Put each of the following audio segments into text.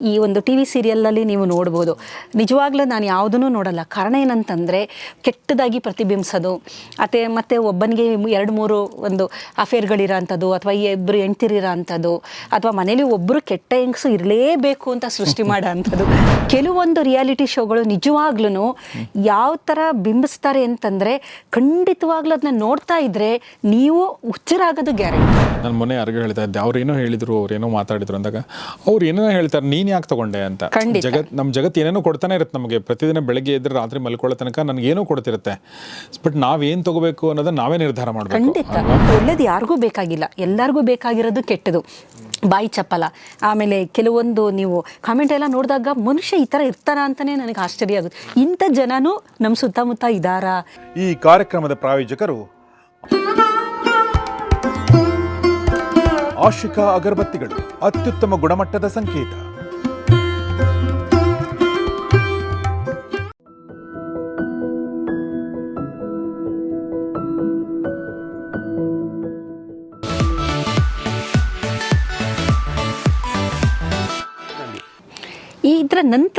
ಈ ಒಂದು T V ಸೀರಿಯಲ್ನಲ್ಲಿ ನೀವು ನೋಡ್ಬೋದು. ನಿಜವಾಗ್ಲೂ ನಾನು ಯಾವುದನ್ನು ನೋಡಲ್ಲ. ಕಾರಣ ಏನಂತಂದರೆ ಕೆಟ್ಟದಾಗಿ ಪ್ರತಿಬಿಂಬಿಸೋದು ಅತೆ ಮತ್ತು ಒಬ್ಬನಿಗೆ ಎರಡು ಮೂರು ಒಂದು ಅಫೇರ್ಗಳಿರೋ ಅಂಥದ್ದು ಅಥವಾ ಇಬ್ಬರು ಹೆಂಡ್ತಿರಿರೋ ಅಂಥದ್ದು ಅಥವಾ ಮನೇಲಿ ಒಬ್ಬರು ಕೆಟ್ಟ ಹೆಂಗಸು ಇರಲೇಬೇಕು ಅಂತ ಸೃಷ್ಟಿ ಮಾಡೋ ಅಂಥದ್ದು ಕೆಲವೊಂದು ರಿಯಾಲಿಟಿ ಶೋಗಳು ನಿಜವಾಗ್ಲೂ ಯಾವ ಥರ ಬಿಂಬಿಸ್ತಾರೆ ಅಂತಂದರೆ ಖಂಡಿತವಾಗ್ಲೂ ಅದನ್ನ ನೋಡ್ತಾ ಇದ್ದರೆ ನೀವು ಹುಚ್ಚರಾಗೋದು ಗ್ಯಾರಂಟಿ. ನಾನು ಮೊನ್ನೆ ಯಾರಿಗೂ ಹೇಳ್ತಾ ಇದ್ದೆ. ಅವ್ರೇನೋ ಹೇಳಿದ್ರು ಅವ್ರೇನೋ ಮಾತಾಡಿದ್ರು ಅಂದಾಗ ಅವ್ರು ಏನೋ ಹೇಳ್ತಾರೆ ನೀನ್ ಯಾಕೆ ತಗೊಂಡೆ ಅಂತ? ಖಂಡಿತ. ಜಗತ್ ನಮ್ಮ ಜಗತ್ ಏನೇನೋ ಕೊಡ್ತಾನೆ ಇರುತ್ತೆ ನಮಗೆ. ಪ್ರತಿದಿನ ಬೆಳಗ್ಗೆ ಎದ್ರೆ ರಾತ್ರಿ ಮಲ್ಕೊಳ್ಳೋ ತನಕ ನನಗೆ ಏನೋ ಕೊಡ್ತಿರುತ್ತೆ. ಬಟ್ ನಾವೇನು ತಗೋಬೇಕು ಅನ್ನೋದನ್ನ ನಾವೇ ನಿರ್ಧಾರ ಮಾಡಬೇಕು. ಖಂಡಿತ. ಒಳ್ಳೇದು ಯಾರಿಗೂ ಬೇಕಾಗಿಲ್ಲ. ಎಲ್ಲರಿಗೂ ಬೇಕಾಗಿರೋದು ಕೆಟ್ಟದು. ಬಾಯಿ ಚಪ್ಪಲ. ಆಮೇಲೆ ಕೆಲವೊಂದು ನೀವು ಕಾಮೆಂಟ್ ಎಲ್ಲ ನೋಡಿದಾಗ ಮನುಷ್ಯ ಈ ಥರ ಇರ್ತಾರ ಅಂತಲೇ ನನಗೆ ಆಶ್ಚರ್ಯ ಆಗುತ್ತೆ. ಇಂಥ ಜನನೂ ನಮ್ಮ ಸುತ್ತಮುತ್ತ ಇದಾರ ಈ ಕಾರ್ಯಕ್ರಮದ ಪ್ರಾಯೋಜಕರು ಆಶಿಕಾ ಅಗರಬತ್ತಿಗಳು. ಅತ್ಯುತ್ತಮ ಗುಣಮಟ್ಟದ ಸಂಕೇತ.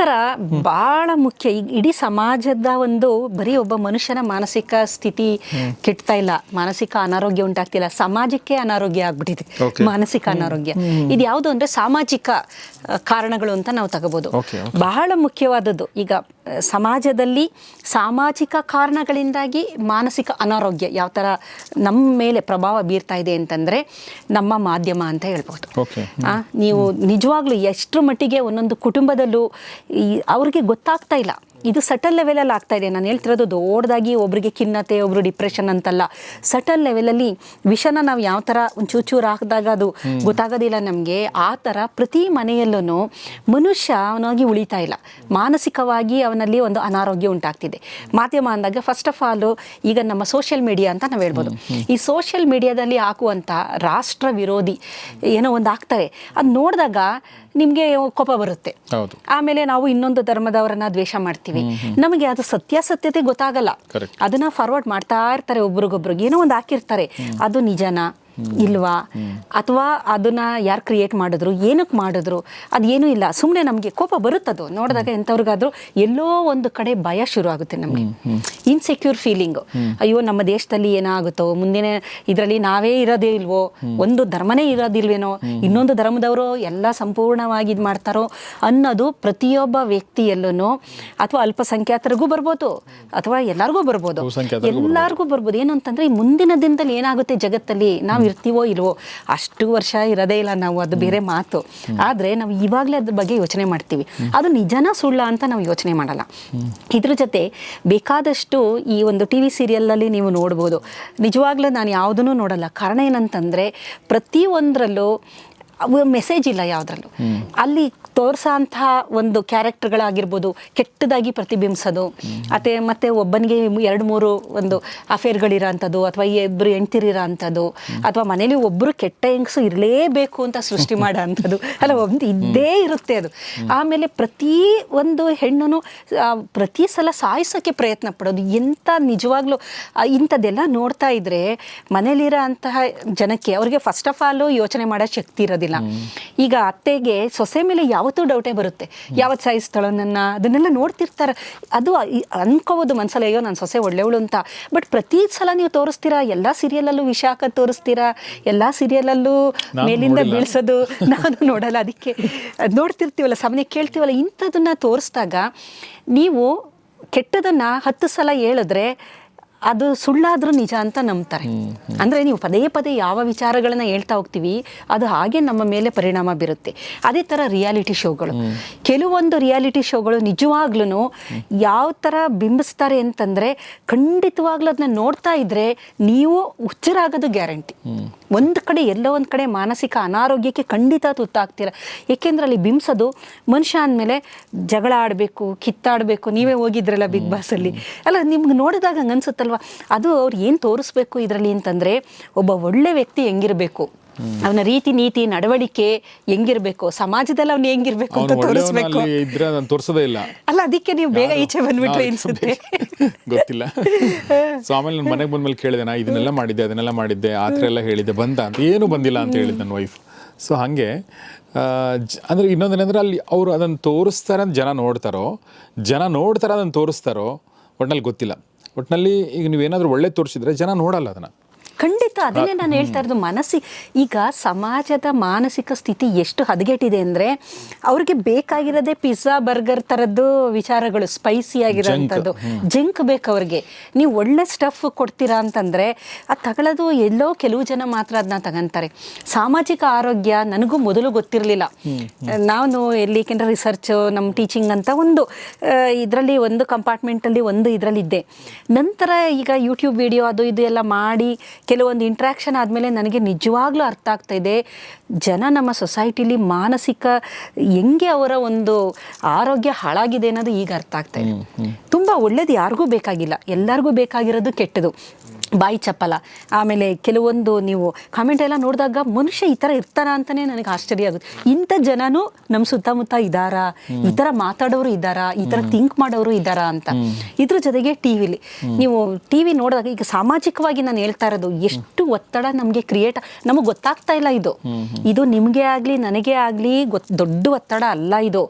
ನಂತರ ಬಹಳ ಮುಖ್ಯ. ಈಗ ಇಡೀ ಸಮಾಜದ ಒಂದು ಬರೀ ಒಬ್ಬ ಮನುಷ್ಯನ ಮಾನಸಿಕ ಸ್ಥಿತಿ ಕೆಡ್ತಾ ಇಲ್ಲ. ಮಾನಸಿಕ ಅನಾರೋಗ್ಯ ಉಂಟಾಗ್ತಿಲ್ಲ. ಸಮಾಜಕ್ಕೆ ಅನಾರೋಗ್ಯ ಆಗ್ಬಿಟ್ಟಿದೆ. ಮಾನಸಿಕ ಅನಾರೋಗ್ಯ. ಇದು ಯಾವುದು ಅಂದ್ರೆ ಸಾಮಾಜಿಕ ಕಾರಣಗಳು ಅಂತ ನಾವು ತಗೋಬಹುದು ಬಹಳ ಮುಖ್ಯವಾದದ್ದು. ಈಗ ಸಮಾಜದಲ್ಲಿ ಸಾಮಾಜಿಕ ಕಾರಣಗಳಿಂದಾಗಿ ಮಾನಸಿಕ ಅನಾರೋಗ್ಯ ಯಾವ ಥರ ನಮ್ಮ ಮೇಲೆ ಪ್ರಭಾವ ಬೀರ್ತಾ ಇದೆ ಅಂತಂದ್ರೆ ನಮ್ಮ ಮಾಧ್ಯಮ ಅಂತ ಹೇಳ್ಬೋದು ಆ, ನೀವು ನಿಜವಾಗ್ಲೂ ಎಷ್ಟು ಮಟ್ಟಿಗೆ ಒಂದೊಂದು ಕುಟುಂಬದಲ್ಲೂ ಈ ಅವ್ರಿಗೆ ಗೊತ್ತಾಗ್ತಾ ಇಲ್ಲ. ಇದು ಸಟಲ್ ಲೆವೆಲಲ್ಲಿ ಆಗ್ತಾ ಇದೆ. ನಾನು ಹೇಳ್ತಿರೋದು ದೊಡ್ಡದಾಗಿ ಒಬ್ರಿಗೆ ಖಿನ್ನತೆ ಒಬ್ರು ಡಿಪ್ರೆಷನ್ ಅಂತಲ್ಲ. ಸಟಲ್ ಲೆವೆಲಲ್ಲಿ ವಿಷನ ನಾವು ಯಾವ ಥರ ಒಂಚೂರು ಚೂರು ಹಾಕಿದಾಗ ಅದು ಗೊತ್ತಾಗೋದಿಲ್ಲ ನಮಗೆ. ಆ ಥರ ಪ್ರತಿ ಮನೆಯಲ್ಲೂ ಮನುಷ್ಯ ಅವನಾಗಿ ಉಳಿತಾ ಇಲ್ಲ. ಮಾನಸಿಕವಾಗಿ ಅವನಲ್ಲಿ ಒಂದು ಅನಾರೋಗ್ಯ ಉಂಟಾಗ್ತಿದೆ. ಮಾಧ್ಯಮ ಅಂದಾಗ ಫಸ್ಟ್ ಆಫ್ ಆಲು ಈಗ ನಮ್ಮ ಸೋಷಿಯಲ್ ಮೀಡಿಯಾ ಅಂತ ನಾವು ಹೇಳ್ಬೋದು. ಈ ಸೋಷಿಯಲ್ ಮೀಡಿಯಾದಲ್ಲಿ ಹಾಕುವಂಥ ರಾಷ್ಟ್ರ ವಿರೋಧಿ ಏನೋ ಒಂದು ಆಗ್ತಾರೆ. ಅದು ನೋಡಿದಾಗ ನಿಮಗೆ ಕೋಪ ಬರುತ್ತೆ. ಆಮೇಲೆ ನಾವು ಇನ್ನೊಂದು ಧರ್ಮದವರನ್ನ ದ್ವೇಷ ಮಾಡ್ತೀವಿ. ನಮಗೆ ಅದು ಸತ್ಯಾಸತ್ಯತೆ ಗೊತ್ತಾಗಲ್ಲ. ಅದನ್ನ ಫಾರ್ವರ್ಡ್ ಮಾಡ್ತಾ ಇರ್ತಾರೆ ಒಬ್ರಿಗೊಬ್ರಿಗೆ ಏನೋ ಒಂದು ಹಾಕಿರ್ತಾರೆ. ಅದು ನಿಜನಾ? ಇಲ್ವಾ? ಅಥವಾ ಅದನ್ನ ಯಾರು ಕ್ರಿಯೇಟ್ ಮಾಡಿದ್ರು ಏನಕ್ಕೆ ಮಾಡಿದ್ರು ಅದೇನೂ ಇಲ್ಲ. ಸುಮ್ಮನೆ ನಮಗೆ ಕೋಪ ಬರುತ್ತದು. ನೋಡಿದಾಗ ಎಂಥವ್ರಿಗಾದ್ರೂ ಎಲ್ಲೋ ಒಂದು ಕಡೆ ಭಯ ಶುರು ಆಗುತ್ತೆ ನಮಗೆ. ಇನ್ಸೆಕ್ಯೂರ್ ಫೀಲಿಂಗು ಅಯ್ಯೋ ನಮ್ಮ ದೇಶದಲ್ಲಿ ಏನಾಗುತ್ತೋ ಮುಂದಿನ ಇದರಲ್ಲಿ ನಾವೇ ಇರೋದೇ ಇಲ್ವೋ? ಒಂದು ಧರ್ಮನೇ ಇರೋದಿಲ್ವೇನೋ? ಇನ್ನೊಂದು ಧರ್ಮದವರು ಎಲ್ಲ ಸಂಪೂರ್ಣವಾಗಿ ಇದು ಮಾಡ್ತಾರೋ ಅನ್ನೋದು ಪ್ರತಿಯೊಬ್ಬ ವ್ಯಕ್ತಿಯಲ್ಲೂ ಅಥವಾ ಅಲ್ಪಸಂಖ್ಯಾತರಿಗೂ ಬರ್ಬೋದು ಅಥವಾ ಎಲ್ಲರಿಗೂ ಬರ್ಬೋದು. ಎಲ್ಲರಿಗೂ ಬರ್ಬೋದು. ಏನು ಅಂತಂದ್ರೆ ಈ ಮುಂದಿನ ದಿನದಲ್ಲಿ ಏನಾಗುತ್ತೆ ಜಗತ್ತಲ್ಲಿ ನಾವು ಇರ್ತೀವೋ ಇಲ್ವೋ ಅಷ್ಟು ವರ್ಷ ಇರೋದೇ ಇಲ್ಲ ನಾವು ಅದು ಬೇರೆ ಮಾತು. ಆದರೆ ನಾವು ಇವಾಗಲೇ ಅದ್ರ ಬಗ್ಗೆ ಯೋಚನೆ ಮಾಡ್ತೀವಿ. ಅದು ನಿಜನ ಸುಳ್ಳ ಅಂತ ನಾವು ಯೋಚನೆ ಮಾಡಲ್ಲ. ಇದ್ರ ಜೊತೆ ಬೇಕಾದಷ್ಟು ಈ ಒಂದು ಟಿ ವಿ ಸೀರಿಯಲ್ನಲ್ಲಿ ನೀವು ನೋಡ್ಬೋದು. ನಿಜವಾಗ್ಲೂ ನಾನು ಯಾವುದನ್ನು ನೋಡಲ್ಲ. ಕಾರಣ ಏನಂತಂದರೆ ಪ್ರತಿಯೊಂದರಲ್ಲೂ ಮೆಸೇಜ್ ಇಲ್ಲ ಯಾವುದ್ರಲ್ಲೂ. ಅಲ್ಲಿ ತೋರ್ಸೋ ಅಂತಹ ಒಂದು ಕ್ಯಾರೆಕ್ಟರ್ಗಳಾಗಿರ್ಬೋದು ಕೆಟ್ಟದಾಗಿ ಪ್ರತಿಬಿಂಬಿಸೋದು. ಅತ್ತೆ, ಮತ್ತೆ ಒಬ್ಬನಿಗೆ ಎರಡು, ಮೂರು ಒಂದು ಅಫೇರ್ಗಳಿರೋ ಅಂಥದ್ದು ಅಥವಾ ಇಬ್ಬರು ಹೆಂಡ್ತಿರಿರೋ ಅಂಥದ್ದು ಅಥವಾ ಮನೇಲಿ ಒಬ್ಬರು ಕೆಟ್ಟ ಹೆಂಗಸು ಇರಲೇಬೇಕು ಅಂತ ಸೃಷ್ಟಿ ಮಾಡೋ ಅಂಥದ್ದು ಅಲ್ಲ, ಒಂದು ಇದ್ದೇ ಇರುತ್ತೆ ಅದು. ಆಮೇಲೆ ಪ್ರತಿ ಒಂದು ಹೆಣ್ಣು ಪ್ರತಿ ಸಲ ಸಾಯಿಸೋಕ್ಕೆ ಪ್ರಯತ್ನ ಪಡೋದು. ಎಂಥ ನಿಜವಾಗ್ಲೂ ಇಂಥದ್ದೆಲ್ಲ ನೋಡ್ತಾ ಇದ್ರೆ ಮನೇಲಿರೋ ಅಂತಹ ಜನಕ್ಕೆ ಅವ್ರಿಗೆ ಫಸ್ಟ್ ಆಫ್ ಆಲ್ ಯೋಚನೆ ಮಾಡೋ ಶಕ್ತಿ ಇರೋದಿಲ್ಲ. ಈಗ ಅತ್ತೆಗೆ ಸೊಸೆ ಮೇಲೆ ಯಾವತ್ತೂ ಡೌಟೇ ಬರುತ್ತೆ. ಯಾವತ್ತು ಸೈಜ್ ನನ್ನ ಅದನ್ನೆಲ್ಲ ನೋಡ್ತಿರ್ತಾರೆ. ಅದು ಅನ್ಕೋಬೋದು ಮನಸ್ಸಲ್ಲಿ ಅಯ್ಯೋ ನನ್ನ ಸೊಸೆ ಒಳ್ಳೆಯವಳು ಅಂತ. ಬಟ್ ಪ್ರತಿ ಸಲ ನೀವು ತೋರಿಸ್ತೀರಾ? ಎಲ್ಲ ಸೀರಿಯಲಲ್ಲೂ ವಿಶಾಖ ಹಾಕೋದು ತೋರಿಸ್ತೀರಾ? ಎಲ್ಲ ಸೀರಿಯಲಲ್ಲೂ ನಾನು ಮೇಲಿಂದ. ಬೀಳ್ಸೋದು. ನಾನು ನೋಡಲ್ಲ ಅದಕ್ಕೆ. ಅದು ನೋಡ್ತಿರ್ತೀವಲ್ಲ ಸಾಮಾನ್ಯ ಕೇಳ್ತೀವಲ್ಲ ಇಂಥದನ್ನ ತೋರಿಸಿದಾಗ ನೀವು ಕೆಟ್ಟದನ್ನು ಹತ್ತು ಸಲ ಹೇಳಿದ್ರೆ ಅದು ಸುಳ್ಳಾದ್ರೂ ನಿಜ ಅಂತ ನಂಬ್ತಾರೆ. ಅಂದ್ರೆ ನೀವು ಪದೇ ಪದೇ ಯಾವ ವಿಚಾರಗಳನ್ನ ಹೇಳ್ತಾ ಹೋಗ್ತೀವಿ ಅದು ಹಾಗೆ ನಮ್ಮ ಮೇಲೆ ಪರಿಣಾಮ ಬೀರುತ್ತೆ. ಅದೇ ಥರ ರಿಯಾಲಿಟಿ ಶೋಗಳು. ಕೆಲವೊಂದು ರಿಯಾಲಿಟಿ ಶೋಗಳು ನಿಜವಾಗ್ಲೂ ಯಾವ ಥರ ಬಿಂಬಿಸ್ತಾರೆ ಅಂತಂದ್ರೆ ಖಂಡಿತವಾಗ್ಲೂ ಅದನ್ನ ನೋಡ್ತಾ ಇದ್ರೆ ನೀವು ಹುಚ್ಚರಾಗೋದು ಗ್ಯಾರಂಟಿ. ಒಂದು ಕಡೆ ಎಲ್ಲೋ ಒಂದು ಕಡೆ ಮಾನಸಿಕ ಅನಾರೋಗ್ಯಕ್ಕೆ ಖಂಡಿತ ತುತ್ತಾಗ್ತೀರ. ಏಕೆಂದ್ರೆ ಅಲ್ಲಿ ಬಿಂಬಿಸೋದು ಮನುಷ್ಯ ಅಂದಮೇಲೆ ಜಗಳ ಆಡಬೇಕು ಕಿತ್ತಾಡಬೇಕು. ನೀವೇ ಹೋಗಿದ್ರಲ್ಲ ಬಿಗ್ ಬಾಸಲ್ಲಿ. ಅಲ್ಲ ನಿಮ್ಗೆ ನೋಡಿದಾಗ ಹಂಗೆ ಅನ್ಸುತ್ತಲ್ವ ಅದು ಅವ್ರು ಏನು ತೋರಿಸ್ಬೇಕು ಇದರಲ್ಲಿ ಅಂತಂದರೆ ಒಬ್ಬ ಒಳ್ಳೆ ವ್ಯಕ್ತಿ ಹೆಂಗಿರಬೇಕು? ಅವನ ರೀತಿ ನೀತಿ ನಡವಳಿಕೆ ಹೆಂಗಿರ್ಬೇಕು? ಸಮಾಜದಲ್ಲಿ ಅವ್ನು ಹೆಂಗಿರ್ಬೇಕು ಅಂತ ತೋರಿಸ್ಬೇಕು. ಇದ್ರೆ ನಾನು ತೋರಿಸೋದೇ ಇಲ್ಲ. ಅಲ್ಲ ಅದಕ್ಕೆ ನೀವು ಬೇಗ ಈಚೆ ಬಂದ್ಬಿಟ್ರೆ ಅನ್ಸುತ್ತೆ. ಗೊತ್ತಿಲ್ಲ. ಸೊ ಆಮೇಲೆ ನಾನು ಮನೆಗೆ ಬಂದ್ಮೇಲೆ ಕೇಳಿದೆ ನಾ ಇದನ್ನೆಲ್ಲ ಮಾಡಿದ್ದೆ ಅದನ್ನೆಲ್ಲ ಮಾಡಿದ್ದೆ ಆ ಥರ ಎಲ್ಲ ಹೇಳಿದ್ದೆ ಬಂದ ಅಂತ. ಏನು ಬಂದಿಲ್ಲ ಅಂತ ಹೇಳಿದ್ ನನ್ನ ವೈಫ್ ಸೊ ಹಾಗೆ ಅಂದ್ರೆ ಇನ್ನೊಂದೇನೆಂದ್ರೆ ಅಲ್ಲಿ ಅವರು ಅದನ್ನು ತೋರಿಸ್ತಾರೆ ಅಂತ ಜನ ನೋಡ್ತಾರೋ ಜನ ನೋಡ್ತಾರೆ ಅದನ್ನು ತೋರಿಸ್ತಾರೋ ಒಟ್ನಲ್ಲಿ ಗೊತ್ತಿಲ್ಲ. ಒಟ್ನಲ್ಲಿ ಈಗ ನೀವೇನಾದರೂ ಒಳ್ಳೆ ತೋರಿಸಿದ್ರೆ ಜನ ನೋಡಲ್ಲ ಅದನ್ನ. ಅದನ್ನೇ ನಾನು ಹೇಳ್ತಾ ಇರೋದು ಮನಸ್ಸಿ. ಈಗ ಸಮಾಜದ ಮಾನಸಿಕ ಸ್ಥಿತಿ ಎಷ್ಟು ಹದಗೆಟ್ಟಿದೆ ಅಂದರೆ ಅವ್ರಿಗೆ ಬೇಕಾಗಿರೋದೇ ಪಿಜ್ಜಾ ಬರ್ಗರ್ ಥರದ್ದು ವಿಚಾರಗಳು ಸ್ಪೈಸಿ ಆಗಿರೋಂಥದ್ದು. ಜಂಕ್ ಬೇಕು ಅವ್ರಿಗೆ. ನೀವು ಒಳ್ಳೆ ಸ್ಟಫ್ ಕೊಡ್ತೀರಾ ಅಂತಂದರೆ ಅದು ತಗೊಳ್ಳೋದು ಎಲ್ಲೋ ಕೆಲವು ಜನ ಮಾತ್ರ ಅದನ್ನ ತಗೊಂತಾರೆ. ಸಾಮಾಜಿಕ ಆರೋಗ್ಯ ನನಗೂ ಮೊದಲು ಗೊತ್ತಿರಲಿಲ್ಲ. ನಾನು ಎಲ್ಲಿ ರಿಸರ್ಚ್ ನಮ್ಮ ಟೀಚಿಂಗ್ ಅಂತ ಒಂದು ಇದರಲ್ಲಿ ಒಂದು ಕಂಪಾರ್ಟ್ಮೆಂಟಲ್ಲಿ ಒಂದು ಇದರಲ್ಲಿದ್ದೆ. ನಂತರ ಈಗ ಯೂಟ್ಯೂಬ್ ವಿಡಿಯೋ ಅದು ಇದು ಎಲ್ಲ ಮಾಡಿ ಕೆಲವೊಂದು ಇಂಟ್ರ್ಯಾಕ್ಷನ್ ಆದಮೇಲೆ ನನಗೆ ನಿಜವಾಗ್ಲೂ ಅರ್ಥ ಆಗ್ತಾ ಇದೆ. ಜನ ನಮ್ಮ ಸೊಸೈಟಿಲಿ ಮಾನಸಿಕ ಹೆಂಗೆ ಅವರ ಒಂದು ಆರೋಗ್ಯ ಹಾಳಾಗಿದೆ ಅನ್ನೋದು ಈಗ ಅರ್ಥ ಆಗ್ತಾ ಇದೆ. ತುಂಬ ಒಳ್ಳೇದು ಯಾರಿಗೂ ಬೇಕಾಗಿಲ್ಲ. ಎಲ್ಲರಿಗೂ ಬೇಕಾಗಿರೋದು ಕೆಟ್ಟದು. ಬಾಯಿ ಚಪ್ಪಲ. ಆಮೇಲೆ ಕೆಲವೊಂದು ನೀವು ಕಾಮೆಂಟ್ ಎಲ್ಲ ನೋಡಿದಾಗ ಮನುಷ್ಯ ಈ ಥರ ಇರ್ತಾರ ಅಂತಲೇ ನನಗೆ ಆಶ್ಚರ್ಯ ಆಗುತ್ತೆ. ಇಂಥ ಜನನೂ ನಮ್ಮ ಸುತ್ತಮುತ್ತ ಇದ್ದಾರಾ? ಈ ಥರ ಮಾತಾಡೋರು ಇದ್ದಾರಾ? ಈ ಥರ ಥಿಂಕ್ ಮಾಡೋರು ಇದ್ದಾರಾ ಅಂತ. ಇದ್ರ ಜೊತೆಗೆ ಟಿ ವಿಲಿ ನೀವು ಟಿ ವಿ ನೋಡಿದಾಗ ಈಗ ಸಾಮಾಜಿಕವಾಗಿ ನಾನು ಹೇಳ್ತಾ ಇರೋದು ಎಷ್ಟು ಒತ್ತಡ ನಮಗೆ ಕ್ರಿಯೇಟ್ ನಮಗೆ ಗೊತ್ತಾಗ್ತಾ ಇಲ್ಲ ಇದು. ಇದು ನಿಮಗೆ ಆಗಲಿ ನನಗೆ ಆಗಲಿ ಗೊತ್ ದೊಡ್ಡ ಒತ್ತಡ ಅಲ್ಲ ಇದು.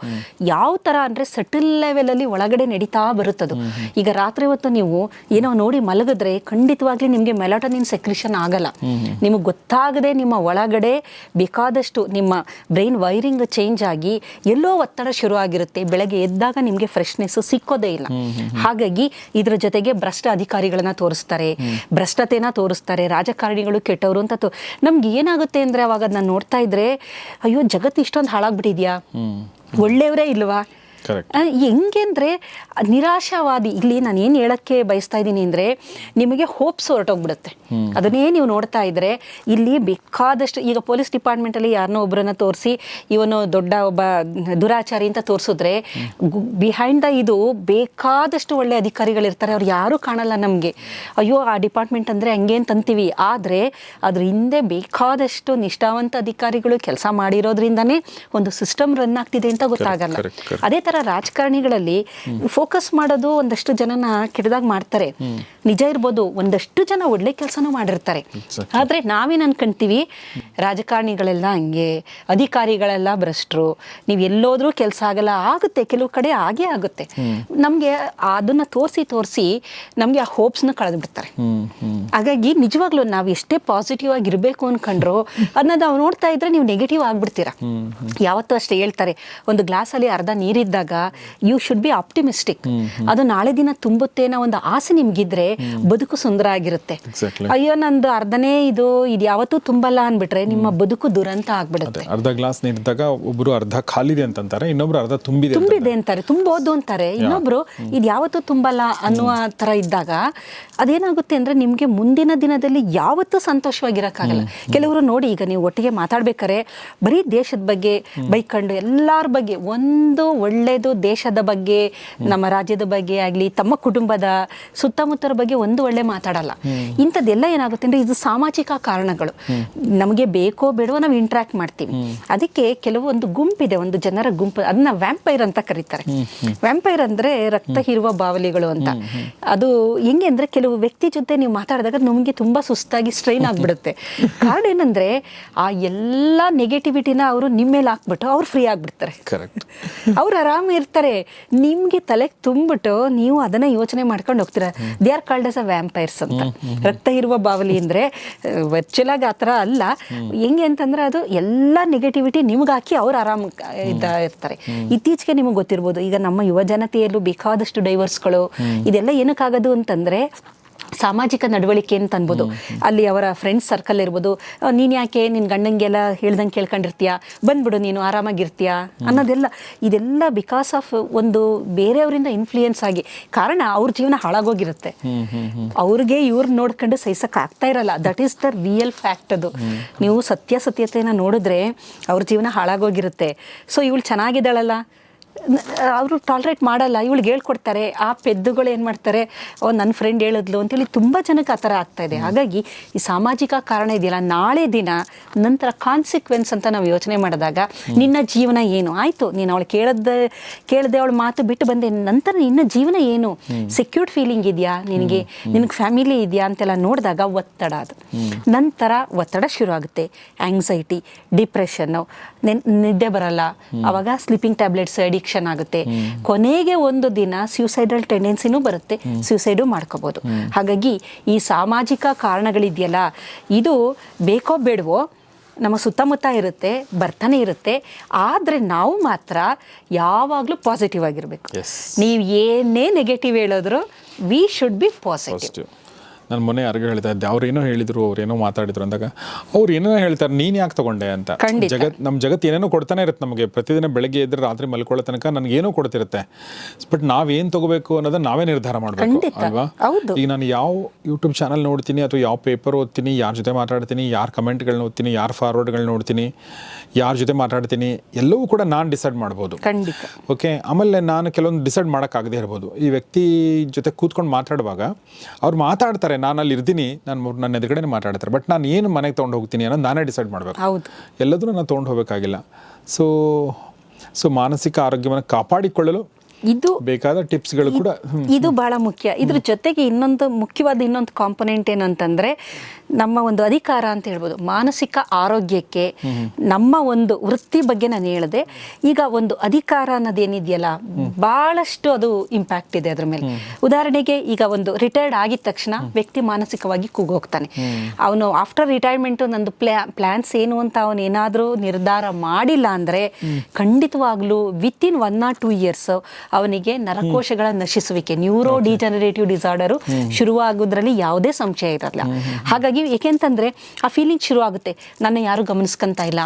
ಯಾವ ಥರ ಅಂದರೆ ಸಟಲ್ ಲೆವೆಲಲ್ಲಿ ಒಳಗಡೆ ನಡೀತಾ ಬರುತ್ತದು. ಈಗ ರಾತ್ರಿ ಹೊತ್ತು ನೀವು ಏನೋ ನೋಡಿ ಮಲಗಿದ್ರೆ ಖಂಡಿತವಾಗ್ಲಿ ನಿಮಗೆ ಮೆಲಾಟೋನಿನ್ ಸೆಕ್ರಿಷನ್ ಆಗಲ್ಲ. ನಿಮಗೆ ಗೊತ್ತಾಗದೆ ನಿಮ್ಮ ಒಳಗಡೆ ಬೇಕಾದಷ್ಟು ನಿಮ್ಮ ಬ್ರೈನ್ ವೈರಿಂಗ್ ಚೇಂಜ್ ಆಗಿ ಎಲ್ಲೋ ಒತ್ತಡ ಶುರು ಆಗಿರುತ್ತೆ ಬೆಳಗ್ಗೆ ಎದ್ದಾಗ ನಿಮಗೆ ಫ್ರೆಶ್ನೆಸ್ ಸಿಕ್ಕೋದೇ ಇಲ್ಲ. ಹಾಗಾಗಿ ಇದರ ಜೊತೆಗೆ ಭ್ರಷ್ಟ ಅಧಿಕಾರಿಗಳನ್ನ ತೋರಿಸ್ತಾರೆ. ಭ್ರಷ್ಟತೆನ ತೋರಿಸ್ತಾರೆ. ರಾಜಕಾರಣಿಗಳು ಕೆಟ್ಟವರು ಅಂತ ನಮ್ಗೆ ಏನಾಗುತ್ತೆ ಅಂದ್ರೆ ಅವಾಗ ನಾನು ನೋಡ್ತಾ ಇದ್ರೆ ಅಯ್ಯೋ ಜಗತ್ತು ಇಷ್ಟೊಂದು ಹಾಳಾಗ್ಬಿಟ್ಟಿದ್ಯಾ? ಒಳ್ಳೆಯವರೇ ಇಲ್ವಾ? ಕರೆಕ್ಟ್ ಆ, ಹೆಂಗೆ ನಿರಾಶಾವಾದಿ ಇಲ್ಲಿ ನಾನು ಏನು ಹೇಳಕ್ಕೆ ಬಯಸ್ತಾ ಇದ್ದೀನಿ ಅಂದರೆ ನಿಮಗೆ ಹೋಪ್ಸ್ ಹೊರಟೋಗ್ಬಿಡುತ್ತೆ. ಅದನ್ನೇ ನೀವು ನೋಡ್ತಾ ಇದ್ರೆ ಇಲ್ಲಿ ಬೇಕಾದಷ್ಟು ಈಗ ಪೊಲೀಸ್ ಡಿಪಾರ್ಟ್ಮೆಂಟಲ್ಲಿ ಯಾರನ್ನೋ ಒಬ್ಬರನ್ನ ತೋರಿಸಿ ಇವನು ದೊಡ್ಡ ಒಬ್ಬ ದುರಾಚಾರಿ ಅಂತ ತೋರಿಸಿದ್ರೆ ಬಿಹೈಂಡ್ ದ ಇದು ಬೇಕಾದಷ್ಟು ಒಳ್ಳೆ ಅಧಿಕಾರಿಗಳಿರ್ತಾರೆ. ಅವ್ರು ಯಾರೂ ಕಾಣಲ್ಲ ನಮಗೆ. ಅಯ್ಯೋ ಆ ಡಿಪಾರ್ಟ್ಮೆಂಟ್ ಅಂದರೆ ಹಂಗೆ ಅಂತ ಅಂತೀವಿ. ಆದರೆ ಅದ್ರ ಹಿಂದೆ ಬೇಕಾದಷ್ಟು ನಿಷ್ಠಾವಂತ ಅಧಿಕಾರಿಗಳು ಕೆಲಸ ಮಾಡಿರೋದ್ರಿಂದನೇ ಒಂದು ಸಿಸ್ಟಮ್ ರನ್ ಆಗ್ತಿದೆ ಅಂತ ಗೊತ್ತಾಗಲ್ಲ. ಅದೇ ತರ ರಾಜಕಾರಣಿಗಳಲ್ಲಿ ಫೋಕಸ್ ಮಾಡೋದು ಒಂದಷ್ಟು ಜನನ ಕೆಟ್ಟದಾಗ ಮಾಡ್ತಾರೆ. ನಿಜ ಇರ್ಬೋದು ಒಂದಷ್ಟು ಜನ ಒಳ್ಳೆ ಕೆಲಸನೂ ಮಾಡಿರ್ತಾರೆ. ಆದರೆ ನಾವೇನ್ ಅನ್ಕೊಂತೀವಿ? ರಾಜಕಾರಣಿಗಳೆಲ್ಲ ಹಂಗೆ ಅಧಿಕಾರಿಗಳೆಲ್ಲ ಭ್ರಷ್ಟರು ನೀವು ಎಲ್ಲೋದ್ರೂ ಕೆಲಸ ಆಗಲ್ಲ ಆಗುತ್ತೆ ಕೆಲವು ಕಡೆ ಆಗೇ ಆಗುತ್ತೆ. ನಮಗೆ ಅದನ್ನ ತೋರಿಸಿ ತೋರಿಸಿ ನಮಗೆ ಆ ಹೋಪ್ಸ್ನ ಕಳೆದು ಬಿಡ್ತಾರೆ. ಹ್ಮ್ ಹ್ಮ್ ಹಾಗಾಗಿ ನಿಜವಾಗ್ಲೂ ನಾವು ಎಷ್ಟೇ ಪಾಸಿಟಿವ್ ಆಗಿರಬೇಕು ಅನ್ಕೊಂಡ್ರು ಅದನ್ನ ನಾವು ನೋಡ್ತಾ ಇದ್ರೆ ನೀವು ನೆಗೆಟಿವ್ ಆಗ್ಬಿಡ್ತೀರಾ? ಯಾವತ್ತೂ ಅಷ್ಟೇ ಹೇಳ್ತಾರೆ ಒಂದು ಗ್ಲಾಸಲ್ಲಿ ಅರ್ಧ ನೀರಿದ್ದಾಗ ಯು ಶುಡ್ ಬಿ ಆಪ್ಟಿಮಿಸ್ಟಿಕ್ ಅದು ನಾಳೆ ದಿನ ತುಂಬುತ್ತೆ ಅನ್ನೋ ಒಂದು ಆಸೆ ನಿಮ್ಗಿದ್ರೆ ಬದುಕು ಸುಂದರ ಆಗಿರುತ್ತೆ. ಅಯ್ಯೋ ನಂದು ಅರ್ಧನೇ ಇದು ಇದು ಯಾವತ್ತೂ ತುಂಬಲ್ಲ ಅಂದ್ಬಿಟ್ರೆ ನಿಮ್ಮ ಬದುಕು ದುರಂತ ಆಗ್ಬಿಡುತ್ತೆ. ಅರ್ಧ ಗ್ಲಾಸ್ ನೀಡಿದಾಗ ಒಬ್ರು ಅರ್ಧ ಖಾಲಿದೆ ಅಂತಂತಾರೆ ಇನ್ನೊಬ್ರು ಅರ್ಧ ತುಂಬಿದೆ ತುಂಬಿದೆ ಅಂತಾರೆ ತುಂಬೋದು ಅಂತಾರೆ. ಇನ್ನೊಬ್ರು ಇದು ಯಾವತ್ತೂ ತುಂಬಲ್ಲ ಅನ್ನುವ ತರ ಇದ್ದಾಗ ಅದೇನಾಗುತ್ತೆ ಅಂದ್ರೆ ನಿಮ್ಗೆ ಮುಂದಿನ ದಿನದಲ್ಲಿ ಯಾವತ್ತೂ ಸಂತೋಷವಾಗಿರಕ್ಕಾಗಲ್ಲ. ಕೆಲವರು ನೋಡಿ ಈಗ ನೀವು ಒಟ್ಟಿಗೆ ಮಾತಾಡ್ಬೇಕಾರೆ ಬರೀ ದೇಶದ ಬಗ್ಗೆ ಬೈಕಂಡು ಎಲ್ಲಾರ ಬಗ್ಗೆ ಒಂದು ಒಳ್ಳೇದು ದೇಶದ ಬಗ್ಗೆ ನಮ್ಮ ರಾಜ್ಯದ ಬಗ್ಗೆ ಆಗಲಿ ತಮ್ಮ ಕುಟುಂಬದ ಸುತ್ತಮುತ್ತರ ಬಗ್ಗೆ ಒಂದು ಒಳ್ಳೆ ಮಾತಾಡಲ್ಲ. ಇಂಥದ್ದೆಲ್ಲ ಏನಾಗುತ್ತೆ ಅಂದರೆ ಇದು ಸಾಮಾಜಿಕ ಕಾರಣಗಳು. ನಮಗೆ ಬೇಕೋ ಬೇಡವೋ ನಾವು ಇಂಟ್ರಾಕ್ಟ್ ಮಾಡ್ತೀವಿ. ಅದಕ್ಕೆ ಕೆಲವೊಂದು ಗುಂಪಿದೆ ಒಂದು ಜನರ ಗುಂಪು ಅದನ್ನ ವ್ಯಾಂಪೈರ್ ಅಂತ ಕರೀತಾರೆ. ವ್ಯಾಂಪೈರ್ ಅಂದ್ರೆ ರಕ್ತ ಹೀರುವ ಬಾವಲಿಗಳು ಅಂತ. ಅದು ಹೆಂಗೆ ಅಂದ್ರೆ ಕೆಲವು ವ್ಯಕ್ತಿ ಜೊತೆ ನೀವು ಮಾತಾಡಿದಾಗ ನಮಗೆ ತುಂಬಾ ಸುಸ್ತಾಗಿ ಸ್ಟ್ರೈನ್ ಆಗಿಬಿಡುತ್ತೆ. ಕಾರಣ ಏನಂದ್ರೆ ಆ ಎಲ್ಲ ನೆಗೆಟಿವಿಟಿನ ಅವರು ನಿಮ್ಮ ಮೇಲೆ ಹಾಕ್ಬಿಟ್ಟು ಅವ್ರು ಫ್ರೀ ಆಗ್ಬಿಡ್ತಾರೆ. ಅವ್ರು ಆರಾಮ ಇರ್ತಾರೆ. ನಿಮ್ಗೆ ತಲೆಗೆ ತುಂಬಿಟ್ಟು ನೀವು ಅದನ್ನ ಯೋಚನೆ ಮಾಡ್ಕೊಂಡು ಹೋಗ್ತೀರ. They are called as a vampires ಅಂತ. ರಕ್ತ ಇರುವ ಬಾವಲಿ ಅಂದ್ರೆ ವರ್ಚುಲ್ ಆಗಿ ಆ ಥರ ಅಲ್ಲ. ಹೆಂಗೆ ಅಂತಂದ್ರೆ ಅದು ಎಲ್ಲ ನೆಗೆಟಿವಿಟಿ ನಿಮ್ಗೆ ಹಾಕಿ ಅವ್ರು ಆರಾಮ ಇರ್ತಾರೆ. ಇತ್ತೀಚೆಗೆ ನಿಮಗೆ ಗೊತ್ತಿರ್ಬೋದು ಈಗ ನಮ್ಮ ಯುವ ಜನತೆಯಲ್ಲೂ ಬೇಕಾದಷ್ಟು ಡೈವರ್ಸ್ಗಳು ಇದೆಲ್ಲ ಏನಕ್ಕಾಗೋದು ಅಂತಂದ್ರೆ ಸಾಮಾಜಿಕ ನಡವಳಿಕೆ ಅಂತ ಅನ್ಬೋದು. ಅಲ್ಲಿ ಅವರ ಫ್ರೆಂಡ್ಸ್ ಸರ್ಕಲ್ ಇರ್ಬೋದು. ನೀನು ಯಾಕೆ ನಿನ್ನ ಗಂಡಂಗೆಲ್ಲ ಹೇಳ್ದಂಗೆ ಕೇಳ್ಕೊಂಡಿರ್ತೀಯ? ಬಂದ್ಬಿಡು ನೀನು ಆರಾಮಾಗಿರ್ತೀಯ? ಅನ್ನೋದೆಲ್ಲ. ಇದೆಲ್ಲ ಬಿಕಾಸ್ ಆಫ್ ಒಂದು ಬೇರೆಯವರಿಂದ ಇನ್ಫ್ಲೂಯೆನ್ಸ್ ಆಗಿ. ಕಾರಣ ಅವ್ರ ಜೀವನ ಹಾಳಾಗೋಗಿರುತ್ತೆ. ಅವ್ರಿಗೆ ಇವ್ರು ನೋಡ್ಕೊಂಡು ಸಹಿಸಕ್ಕೆ ಆಗ್ತಾ ಇರಲ್ಲ. That is the real fact ಅದು. ನೀವು ಸತ್ಯಾಸತ್ಯತೆನ ನೋಡಿದ್ರೆ ಅವ್ರ ಜೀವನ ಹಾಳಾಗೋಗಿರುತ್ತೆ. ಸೊ ಇವಳು ಚೆನ್ನಾಗಿದ್ದಾಳಲ್ಲ? ಅವರು ಟಾಲ್ರೇಟ್ ಮಾಡಲ್ಲ. ಇವಳಿಗೆ ಹೇಳ್ಕೊಡ್ತಾರೆ, ಆ ಪೆದ್ದುಗಳು ಏನು ಮಾಡ್ತಾರೆ, ಓ ನನ್ನ ಫ್ರೆಂಡ್ ಹೇಳಿದ್ಲು ಅಂತೇಳಿ ತುಂಬ ಜನಕ್ಕೆ ಆ ಥರ ಆಗ್ತಾ ಇದೆ. ಹಾಗಾಗಿ ಈ ಸಾಮಾಜಿಕ ಕಾರಣ ಇದೆಯಲ್ಲ, ನಾಳೆ ದಿನ ನಂತರ ಕಾನ್ಸಿಕ್ವೆನ್ಸ್ ಅಂತ ನಾವು ಯೋಚನೆ ಮಾಡಿದಾಗ ನಿನ್ನ ಜೀವನ ಏನು? ಆಯಿತು, ನೀನು ಅವಳು ಕೇಳದ ಕೇಳದೆ ಅವಳು ಮಾತು ಬಿಟ್ಟು ಬಂದೆ, ನಂತರ ನಿನ್ನ ಜೀವನ ಏನು? ಸೆಕ್ಯೂರ್ಡ್ ಫೀಲಿಂಗ್ ಇದೆಯಾ? ನಿನಗೆ ನಿನಗೆ ಫ್ಯಾಮಿಲಿ ಇದೆಯಾ? ಅಂತೆಲ್ಲ ನೋಡಿದಾಗ ಒತ್ತಡ ಅದು. ನಂತರ ಒತ್ತಡ ಶುರು ಆಗುತ್ತೆ ಆಂಗ್ಸೈಟಿ ಡಿಪ್ರೆಷನ್ನು ನಿದ್ದೆ ಬರಲ್ಲ. ಅವಾಗ ಸ್ಲೀಪಿಂಗ್ ಟ್ಯಾಬ್ಲೆಟ್ಸ್ ಅಡಿಕ್ಷನ್ ಆಗುತ್ತೆ. ಕೊನೆಗೆ ಒಂದು ದಿನ ಸ್ಯೂಸೈಡಲ್ ಟೆಂಡೆನ್ಸಿನೂ ಬರುತ್ತೆ. ಸ್ಯೂಸೈಡು ಮಾಡ್ಕೋಬೋದು. ಹಾಗಾಗಿ ಈ ಸಾಮಾಜಿಕ ಕಾರಣಗಳಿದೆಯಲ್ಲ ಇದು ಬೇಕೋ ಬೇಡವೋ ನಮ್ಮ ಸುತ್ತಮುತ್ತ ಇರುತ್ತೆ ಬರ್ತಾನೆ ಇರುತ್ತೆ. ಆದರೆ ನಾವು ಮಾತ್ರ ಯಾವಾಗಲೂ ಪಾಸಿಟಿವ್ ಆಗಿರಬೇಕು. ನೀವು ಏನೇ ನೆಗೆಟಿವ್ ಹೇಳಿದ್ರು ವಿ ಶುಡ್ ಬಿ ಪಾಸಿಟಿವ್ ನಾನು ಮೊನ್ನೆ ಯಾರಿಗೂ ಹೇಳ್ತಾ ಇದ್ದೆ ಅವ್ರು ಏನೋ ಹೇಳಿದ್ರು ಅವ್ರೇನೋ ಏನೋ ಮಾತಾಡಿದ್ರು ಅಂದಾಗ ಅವ್ರು ಏನೋ ಹೇಳ್ತಾರೆ ನೀನು ಯಾಕೆ ತಗೊಂಡೆ ಅಂತ. ಜಗತ್ ನಮ್ಮ ಜಗತ್ತು ಏನೇನೋ ಕೊಡ್ತಾನೆ ಇರುತ್ತೆ ನಮಗೆ. ಪ್ರತಿದಿನ ಬೆಳಗ್ಗೆ ಎದ್ರೆ ರಾತ್ರಿ ಮಲ್ಕೊಳ್ಳೋ ತನಕ ನನಗೆ ಏನೋ ಕೊಡ್ತಿರುತ್ತೆ. ಬಟ್ ನಾವೇನು ತಗೋಬೇಕು ಅನ್ನೋದನ್ನ ನಾವೇ ನಿರ್ಧಾರ ಮಾಡಬೇಕು ಅಲ್ವಾ. ಈಗ ನಾನು ಯಾವ ಯೂಟ್ಯೂಬ್ ಚಾನಲ್ ನೋಡ್ತೀನಿ ಅಥವಾ ಯಾವ ಪೇಪರ್ ಓದ್ತೀನಿ ಯಾರ ಜೊತೆ ಮಾತಾಡ್ತೀನಿ ಯಾರ ಕಮೆಂಟ್ಗಳನ್ನ ಓದ್ತೀನಿ ಯಾರ ಫಾರ್ವರ್ಡ್ಗಳನ್ನ ನೋಡ್ತೀನಿ ಯಾರ ಜೊತೆ ಮಾತಾಡ್ತೀನಿ ಎಲ್ಲವೂ ಕೂಡ ನಾನು ಡಿಸೈಡ್ ಮಾಡ್ಬೋದು. ಖಂಡಿತ. ಓಕೆ ಆಮೇಲೆ ನಾನು ಕೆಲವೊಂದು ಡಿಸೈಡ್ ಮಾಡೋಕ್ಕಾಗದೇ ಇರ್ಬೋದು. ಈ ವ್ಯಕ್ತಿ ಜೊತೆ ಕೂತ್ಕೊಂಡು ಮಾತಾಡುವಾಗ ಅವ್ರು ಮಾತಾಡ್ತಾರೆ ನಾನು ಅಲ್ಲಿ ಇರ್ತೀನಿ ನಾನು ನನ್ನ ಎದುರುಗಡೆ ಮಾತಾಡ್ತಾರೆ ಬಟ್ ನಾನು ಏನು ಮನೆಗೆ ತೊಗೊಂಡು ಹೋಗ್ತೀನಿ ಅನ್ನೋದು ನಾನೇ ಡಿಸೈಡ್ ಮಾಡಬೇಕು. ಹೌದು. ಎಲ್ಲದೂ ನಾನು ತೊಗೊಂಡು ಹೋಗಬೇಕಾಗಿಲ್ಲ. ಸೊ ಸೊ ಮಾನಸಿಕ ಆರೋಗ್ಯವನ್ನು ಕಾಪಾಡಿಕೊಳ್ಳಲು ಇದು ಬೇಕಾದ ಟಿಪ್ಸ್ಗಳು ಕೂಡ ಇದು ಬಹಳ ಮುಖ್ಯ. ಇದ್ರ ಜೊತೆಗೆ ಇನ್ನೊಂದು ಮುಖ್ಯವಾದ ಇನ್ನೊಂದು ಕಾಂಪೊನೆಂಟ್ ಏನಂತಂದ್ರೆ ನಮ್ಮ ಒಂದು ಅಧಿಕಾರ ಅಂತ ಹೇಳ್ಬೋದು. ಮಾನಸಿಕ ಆರೋಗ್ಯಕ್ಕೆ ನಮ್ಮ ಒಂದು ವೃತ್ತಿ ಬಗ್ಗೆ ನಾನು ಹೇಳಿದೆ. ಈಗ ಒಂದು ಅಧಿಕಾರ ಅನ್ನೋದೇನಿದೆಯಲ್ಲ ಬಹಳಷ್ಟು ಅದು ಇಂಪ್ಯಾಕ್ಟ್ ಇದೆ ಅದ್ರ ಮೇಲೆ. ಉದಾಹರಣೆಗೆ ಈಗ ಒಂದು ರಿಟೈರ್ಡ್ ಆಗಿದ ತಕ್ಷಣ ವ್ಯಕ್ತಿ ಮಾನಸಿಕವಾಗಿ ಕೂಗೋಗ್ತಾನೆ. ಅವನು ಆಫ್ಟರ್ ರಿಟೈರ್ಮೆಂಟ್ ನಂದು ಪ್ಲಾ ಪ್ಲ್ಯಾನ್ಸ್ ಏನು ಅಂತ ಅವನು ಏನಾದರೂ ನಿರ್ಧಾರ ಮಾಡಿಲ್ಲ ಅಂದರೆ ಖಂಡಿತವಾಗ್ಲೂ within one or two years ಅವನಿಗೆ ನರಕೋಶಗಳ ನಶಿಸುವಿಕೆ ನ್ಯೂರೋ ಡಿಜನರೇಟಿವ್ ಡಿಸಾರ್ಡರು ಶುರುವಾಗೋದ್ರಲ್ಲಿ ಯಾವುದೇ ಸಂಶಯ ಇರಲ್ಲ. ಹಾಗಾಗಿ ಏಕೆಂತಂದ್ರೆ ಆ ಫೀಲಿಂಗ್ ಶುರು ಆಗುತ್ತೆ ನನ್ನ ಯಾರು ಗಮನಿಸ್ಕೊಂತ ಇಲ್ಲ.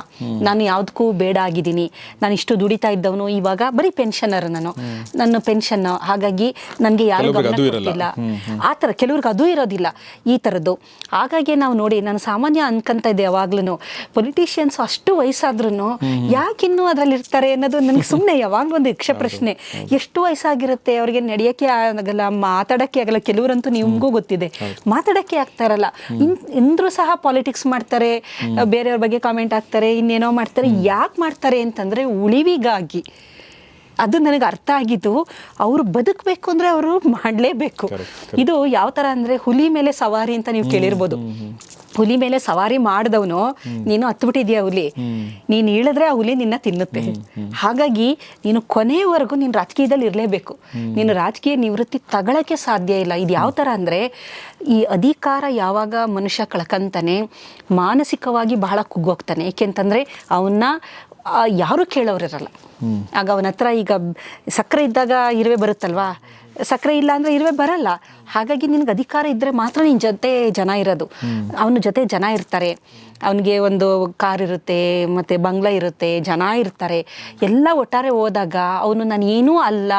ನಾನು ಯಾವುದಕ್ಕೂ ಬೇಡ ಆಗಿದ್ದೀನಿ. ನಾನು ಇಷ್ಟು ದುಡಿತಾ ಇದ್ದವನು. ಇವಾಗ ಬರೀ ಪೆನ್ಷನರ್ ನಾನು. ನನ್ನ ಪೆನ್ಷನ್ ಹಾಗಾಗಿ ನನಗೆ ಯಾರು ಗೊತ್ತಿಲ್ಲ ಆ ಥರ ಕೆಲವ್ರಿಗೆ ಅದು ಇರೋದಿಲ್ಲ ಈ ಥರದ್ದು. ಹಾಗಾಗಿ ನಾವು ನೋಡಿ ನಾನು ಸಾಮಾನ್ಯ ಅನ್ಕೊಂತ ಇದ್ದೆ ಯಾವಾಗ್ಲೂ ಪೊಲಿಟಿಷಿಯನ್ಸ್ ಅಷ್ಟು ವಯಸ್ಸಾದ್ರೂ ಯಾಕಿನ್ನೂ ಅದರಲ್ಲಿ ಇರ್ತಾರೆ ಅನ್ನೋದು ನನಗೆ ಸುಮ್ಮನೆ ಯಾವಾಗಲೂ ಒಂದು ಯಕ್ಷ ಪ್ರಶ್ನೆ. ಎಷ್ಟು ವಯಸ್ಸಾಗಿರುತ್ತೆ? ಅವ್ರಿಗೆ ನಡೆಯೋಕ್ಕೆ ಆಗಲ್ಲ ಮಾತಾಡೋಕ್ಕೆ ಆಗಲ್ಲ. ಕೆಲವರಂತೂ ನಿಮಗೂ ಗೊತ್ತಿದೆ. ಮಾತಾಡೋಕ್ಕೆ ಆಗ್ತಾ ಇರಲ್ಲ. ಇನ್ ಇಂದ್ರೂ ಸಹ ಪಾಲಿಟಿಕ್ಸ್ ಮಾಡ್ತಾರೆ ಬೇರೆಯವ್ರ ಬಗ್ಗೆ ಕಾಮೆಂಟ್ ಹಾಕ್ತಾರೆ ಇನ್ನೇನೋ ಮಾಡ್ತಾರೆ. ಯಾಕೆ ಮಾಡ್ತಾರೆ ಅಂತಂದ್ರೆ ಉಳಿವಿಗಾಗಿ. ಅದು ನನಗೆ ಅರ್ಥ ಆಗಿದ್ದು ಅವರು ಬದುಕಬೇಕು ಅಂದರೆ ಅವರು ಮಾಡಲೇಬೇಕು. ಇದು ಯಾವ ಥರ ಅಂದರೆ ಹುಲಿ ಮೇಲೆ ಸವಾರಿ ಅಂತ ನೀವು ಕೇಳಿರ್ಬೋದು. ಹುಲಿ ಮೇಲೆ ಸವಾರಿ ಮಾಡಿದವನು ನೀನು ಹತ್ಬಿಟ್ಟಿದ್ಯಾ ಹುಲಿ? ನೀನು ಇಳಿದ್ರೆ ಆ ಹುಲಿ ನಿನ್ನ ತಿನ್ನುತ್ತೆ. ಹಾಗಾಗಿ ನೀನು ಕೊನೆಯವರೆಗೂ ನೀನು ರಾಜಕೀಯದಲ್ಲಿ ಇರಲೇಬೇಕು. ನೀನು ರಾಜಕೀಯ ನಿವೃತ್ತಿ ತಗೊಳಕ್ಕೆ ಸಾಧ್ಯ ಇಲ್ಲ. ಇದು ಯಾವ ಥರ ಅಂದರೆ ಈ ಅಧಿಕಾರ ಯಾವಾಗ ಮನುಷ್ಯ ಕಳ್ಕಂತಾನೆ ಮಾನಸಿಕವಾಗಿ ಬಹಳ ಕುಗ್ಗೋಗ್ತಾನೆ. ಏಕೆಂತಂದರೆ ಅವನ್ನ ಯಾರು ಕೇಳೋರಿರಲ್ಲ ಆಗ ಅವನ ಹತ್ರ ಈಗ ಸಕ್ಕರೆ ಇದ್ದಾಗ ಇರುವೆ ಬರುತ್ತಲ್ವಾ? ಸಕ್ಕರೆ ಇಲ್ಲ ಅಂದ್ರೆ ಇರುವೆ ಬರಲ್ಲ. ಹಾಗಾಗಿ ನಿನಗೆ ಅಧಿಕಾರ ಇದ್ದರೆ ಮಾತ್ರ ನಿನ್ನ ಜೊತೆ ಜನ ಇರೋದು. ಅವನ ಜೊತೆ ಜನ ಇರ್ತಾರೆ. ಅವನಿಗೆ ಒಂದು ಕಾರ್ ಇರುತ್ತೆ ಮತ್ತು ಬಂಗ್ಲ ಇರುತ್ತೆ ಜನ ಇರ್ತಾರೆ. ಎಲ್ಲ ಒಟ್ಟಾರೆ ಹೋದಾಗ ಅವನು ನಾನು ಏನೂ ಅಲ್ಲ.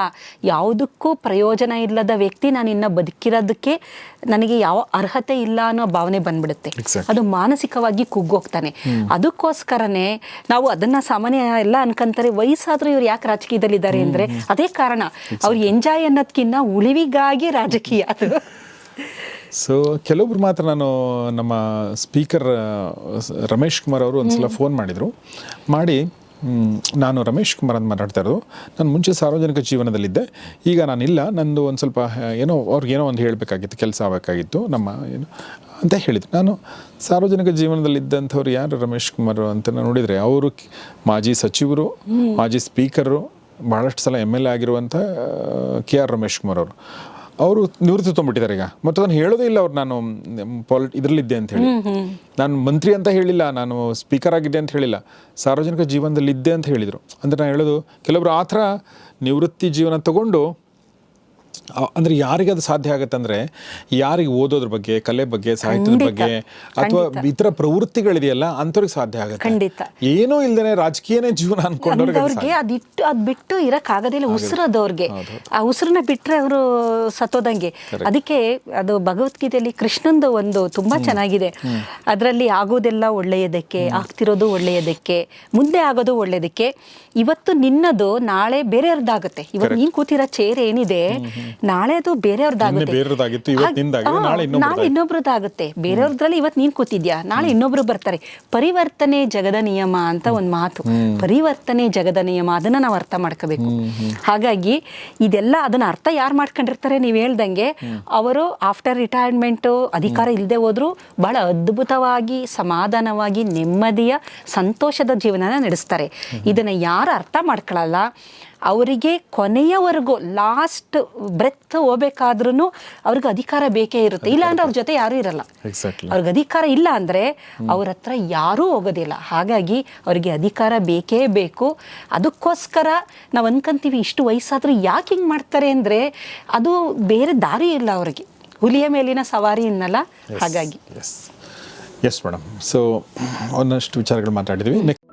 ಯಾವುದಕ್ಕೂ ಪ್ರಯೋಜನ ಇಲ್ಲದ ವ್ಯಕ್ತಿ ನಾನು ಇನ್ನು ಬದುಕಿರೋದಕ್ಕೆ ನನಗೆ ಯಾವ ಅರ್ಹತೆ ಇಲ್ಲ ಅನ್ನೋ ಭಾವನೆ ಬಂದ್ಬಿಡುತ್ತೆ. ಅದು ಮಾನಸಿಕವಾಗಿ ಕುಗ್ಗೋಗ್ತಾನೆ. ಅದಕ್ಕೋಸ್ಕರನೇ ನಾವು ಅದನ್ನ ಸಾಮಾನ್ಯ ಎಲ್ಲ ಅನ್ಕಂತಾರೆ. ವಯಸ್ಸಾದರೂ ಇವ್ರು ಯಾಕೆ ರಾಜಕೀಯದಲ್ಲಿದ್ದಾರೆ ಅಂದ್ರೆ ಅದೇ ಕಾರಣ. ಅವ್ರು ಎಂಜಾಯ್ ಅನ್ನೋದ್ಕಿನ್ನ ಉಳಿವಿಗಾಗಿ ರಾಜಕೀಯ. ಅದು ಸೊ ಕೆಲವೊಬ್ರು ಮಾತ್ರ ನಾನು ನಮ್ಮ ಸ್ಪೀಕರ್ ರಮೇಶ್ ಕುಮಾರ್ ಅವರು ಒಂದ್ಸಲ ಫೋನ್ ಮಾಡಿದರು. ಮಾಡಿ ನಾನು ರಮೇಶ್ ಕುಮಾರ್ ಅಂತ ಮಾತಾಡ್ತಾ ಇರೋದು. ನಾನು ಮುಂಚೆ ಸಾರ್ವಜನಿಕ ಜೀವನದಲ್ಲಿದ್ದೆ. ಈಗ ನಾನಿಲ್ಲ. ನಂದು ಒಂದು ಸ್ವಲ್ಪ ಏನೋ ಅವ್ರಿಗೆ ಏನೋ ಒಂದು ಹೇಳಬೇಕಾಗಿತ್ತು. ಕೆಲಸ ಆಗಬೇಕಾಗಿತ್ತು. ನಮ್ಮ ಏನು ಅಂತ ಹೇಳಿದ್ರು. ನಾನು ಸಾರ್ವಜನಿಕ ಜೀವನದಲ್ಲಿದ್ದಂಥವ್ರು ಯಾರು ರಮೇಶ್ ಕುಮಾರ್ ಅಂತ ನಾನು ನೋಡಿದರೆ ಅವರು ಮಾಜಿ ಸಚಿವರು ಮಾಜಿ ಸ್ಪೀಕರು ಭಾಳಷ್ಟು ಸಲ ಎಂ ಎಲ್ ಎ ಆಗಿರುವಂಥ ಕೆ ಆರ್ ರಮೇಶ್ ಕುಮಾರ್ ಅವರು. ಅವರು ನಿವೃತ್ತಿ ತೊಗೊಂಡ್ಬಿಟ್ಟಿದ್ದಾರೆ ಈಗ. ಮತ್ತು ಅದನ್ನು ಹೇಳೋದೇ ಇಲ್ಲ ಅವ್ರು. ನಾನು ಪಾಲಿಟ್ ಇದರಲ್ಲಿದ್ದೆ ಅಂತ ಹೇಳಿ. ನಾನು ಮಂತ್ರಿ ಅಂತ ಹೇಳಿಲ್ಲ. ನಾನು ಸ್ಪೀಕರ್ ಆಗಿದ್ದೆ ಅಂತ ಹೇಳಿಲ್ಲ. ಸಾರ್ವಜನಿಕ ಜೀವನದಲ್ಲಿ ಇದ್ದೆ ಅಂತ ಹೇಳಿದರು. ಅಂದರೆ ನಾನು ಹೇಳೋದು ಕೆಲವರು ಆ ಥರ ನಿವೃತ್ತಿ ಜೀವನ ತಗೊಂಡು ಅಂದ್ರೆ ಯಾರಿಗೆ ಅದು ಸಾಧ್ಯ ಆಗುತ್ತೆ ಅಂದ್ರೆ ಯಾರಿಗೆ ಓದೋದ್ರ ಬಗ್ಗೆ ಕಲೆ ಬಗ್ಗೆ ಸಾಹಿತ್ಯದ ಬಗ್ಗೆ ಅಥವಾ ಇತರ ಪ್ರವೃತ್ತಿಗಳಿದೆಯಲ್ಲ ಅಂಥವ್ರಿಗೆ ಸಾಧ್ಯ ಆಗುತ್ತೆ? ಖಂಡಿತ. ಏನೂ ಇಲ್ದೇನೆ ರಾಜಕೀಯನೇ ಜೀವನ ಅನ್ಕೊಂಡವ್ರಿಗೆ ಅದಿಟ್ಟು ಅದ್ ಬಿಟ್ಟು ಇರಕ್ ಆಗೋದಿಲ್ಲ ಉಸಿರದವ್ರಿಗೆ. ಆ ಉಸಿರನ್ನ ಬಿಟ್ರೆ ಅವರು ಸತ್ತೋದಂಗೆ. ಅದಕ್ಕೆ ಅದು ಭಗವದ್ಗೀತೆಯಲ್ಲಿ ಕೃಷ್ಣಂದು ಒಂದು ತುಂಬಾ ಚೆನ್ನಾಗಿದೆ. ಅದರಲ್ಲಿ ಆಗೋದೆಲ್ಲ ಒಳ್ಳೆಯದಕ್ಕೆ ಆಗ್ತಿರೋದು ಒಳ್ಳೆಯದಕ್ಕೆ ಮುಂದೆ ಆಗೋದು ಒಳ್ಳೆಯದಕ್ಕೆ. ಇವತ್ತು ನಿನ್ನದು ನಾಳೆ ಬೇರೆಯವ್ರದ್ದಾಗುತ್ತೆ ಇವತ್ತು ನೀನ್ ಕೂತಿರೋ ಚೇರ್ ಏನಿದೆ ನಾಳೆ ಅದು ಬೇರೆಯವ್ರದ್ದಾಗುತ್ತೆ. ನಾಳೆ ಇನ್ನೊಬ್ರದ್ದಾಗುತ್ತೆ. ಬೇರೆಯವ್ರದ್ರಲ್ಲಿ ಇವತ್ತು ನೀನ್ ಕೂತಿದ್ಯಾ? ನಾಳೆ ಇನ್ನೊಬ್ರು ಬರ್ತಾರೆ. ಪರಿವರ್ತನೆ ಜಗದ ನಿಯಮ ಅಂತ ಒಂದು ಮಾತು. ಪರಿವರ್ತನೆ ಜಗದ ನಿಯಮ ಅದನ್ನ ನಾವು ಅರ್ಥ ಮಾಡ್ಕೋಬೇಕು. ಹಾಗಾಗಿ ಇದೆಲ್ಲ ಅದನ್ನ ಅರ್ಥ ಯಾರು ಮಾಡ್ಕೊಂಡಿರ್ತಾರೆ ನೀವು ಹೇಳ್ದಂಗೆ ಅವರು ಆಫ್ಟರ್ ರಿಟೈರ್ಮೆಂಟ್ ಅಧಿಕಾರ ಇಲ್ಲದೆ ಹೋದ್ರು ಬಹಳ ಅದ್ಭುತವಾಗಿ ಸಮಾಧಾನವಾಗಿ ನೆಮ್ಮದಿಯ ಸಂತೋಷದ ಜೀವನನ ನಡೆಸ್ತಾರೆ. ಇದನ್ನ ಯಾರು ಅರ್ಥ ಮಾಡ್ಕೊಳ್ಳಲ್ಲ ಅವರಿಗೆ ಕೊನೆಯವರೆಗೂ ಲಾಸ್ಟ್ ಬ್ರೆತ್ ಹೋಗ್ಬೇಕಾದ್ರೂ ಅವ್ರಿಗೆ ಅಧಿಕಾರ ಬೇಕೇ ಇರುತ್ತೆ. ಇಲ್ಲ ಅಂದ್ರೆ ಅವ್ರ ಜೊತೆ ಯಾರೂ ಇರಲ್ಲ. ಅವ್ರಿಗೆ ಅಧಿಕಾರ ಇಲ್ಲ ಅಂದರೆ ಅವ್ರ ಹತ್ರ ಯಾರೂ ಹೋಗೋದಿಲ್ಲ. ಹಾಗಾಗಿ ಅವರಿಗೆ ಅಧಿಕಾರ ಬೇಕೇ ಬೇಕು. ಅದಕ್ಕೋಸ್ಕರ ನಾವು ಅನ್ಕಂತೀವಿ ಇಷ್ಟು ವಯಸ್ಸಾದರೂ ಯಾಕೆ ಹಿಂಗೆ ಮಾಡ್ತಾರೆ ಅಂದರೆ ಅದು ಬೇರೆ ದಾರಿ ಇಲ್ಲ ಅವರಿಗೆ. ಹುಲಿಯ ಮೇಲಿನ ಸವಾರಿ ಇನ್ನಲ್ಲ ಹಾಗಾಗಿ. ಎಸ್ ಎಸ್ ಮೇಡಮ್ ಸೊ ಒಂದಷ್ಟು ವಿಚಾರಗಳು ಮಾತಾಡಿದ್ವಿ. ನೆಕ್ಸ್ಟ್